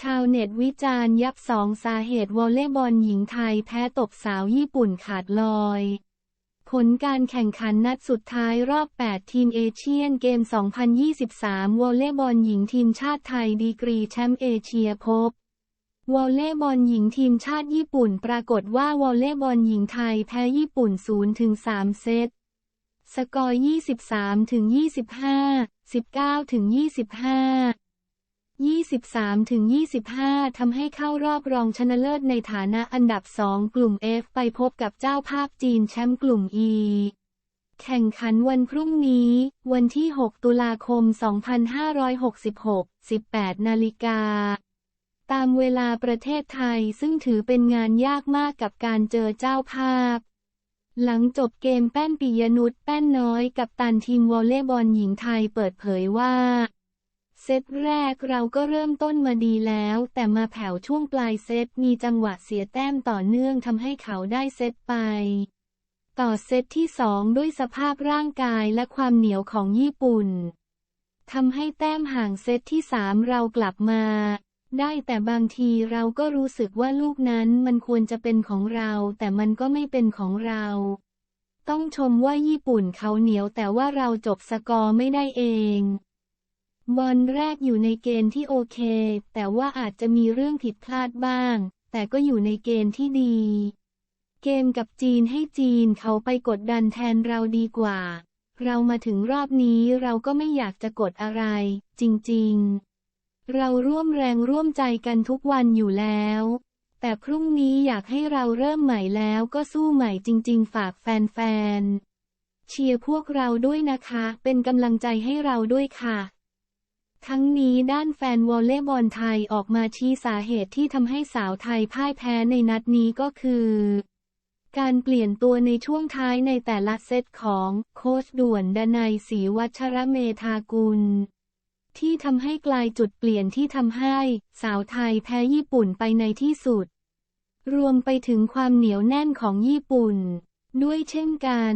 ชาวเน็ตวิจารณ์ยับสองสาเหตุวอลเลย์บอลหญิงไทยแพ้ตบสาวญี่ปุ่นขาดลอย ผลการแข่งขันนัดสุดท้ายรอบ 8 ทีมเอเชียนเกม 2023 วอลเลย์บอลหญิงทีมชาติไทยดีกรีแชมป์เอเชียพบวอลเลย์บอลหญิงทีมชาติญี่ปุ่นปรากฏว่าวอลเลย์บอลหญิงไทยแพ้ญี่ปุ่น 0-3 เซต สกอร์ 23ถึ 23ถึง25 ทำให้เข้ารอบรองชนะเลิศในฐานะอันดับ 2 กลุ่ม F ไปพบกับเจ้าภาพจีนแชมป์กลุ่ม E แข่งขันวันพรุ่งนี้ วันที่ 6 ตุลาคม 2566 18 นาฬิกา ตามเวลาประเทศไทยซึ่งถือเป็นงานยากมากกับการเจอเจ้าภาพ หลังจบเกมแป้นปิยนุชแป้นน้อยกับตันทีมวอลเลย์บอลหญิงไทยเปิดเผยว่า เซตแรกเราก็เริ่มต้นมาดีแล้ว แต่มาแผ่วช่วงปลายเซตมีจังหวะเสียแต้มต่อเนื่องทำให้เขาได้เซตไป ต่อเซตที่สองด้วยสภาพร่างกายและความเหนียวของญี่ปุ่นทำให้แต้มห่างเซตที่สามเรากลับมา ได้แต่บางทีเราก็รู้สึกว่าลูกนั้นมันควรจะเป็นของเรา แต่มันก็ไม่เป็นของเรา ต้องชมว่าญี่ปุ่นเขาเหนียวแต่ว่าเราจบสกอร์ไม่ได้เอง บอลแรกอยู่ในเกณฑ์ที่โอเค แต่ว่าอาจจะมีเรื่องผิดพลาดบ้าง แต่ก็อยู่ในเกณฑ์ที่ดี เกมกับจีนให้จีนเขาไปกดดันแทนเราดีกว่า เรามาถึงรอบนี้เราก็ไม่อยากจะกดอะไร จริงๆ เราร่วมแรงร่วมใจกันทุกวันอยู่แล้ว แต่พรุ่งนี้อยากให้เราเริ่มใหม่แล้วก็สู้ใหม่จริง ๆ ฝากแฟนๆเชียร์พวกเราด้วยนะคะ เป็นกำลังใจให้เราด้วยค่ะ ทั้งนี้ด้านแฟนวอลเลย์บอลไทยออกมาชี้สาเหตุที่ทำให้สาวไทยพ่ายแพ้ในนัดนี้ก็คือ การเปลี่ยนตัวในช่วงท้ายในแต่ละเซตของโค้ชด่วนดนัยศรีวัชระเมธากุล ที่ทำให้กลายจุดเปลี่ยนที่ทำให้สาวไทยแพ้ญี่ปุ่นไปในที่สุด รวมไปถึงความเหนียวแน่นของญี่ปุ่น ด้วยเช่นกัน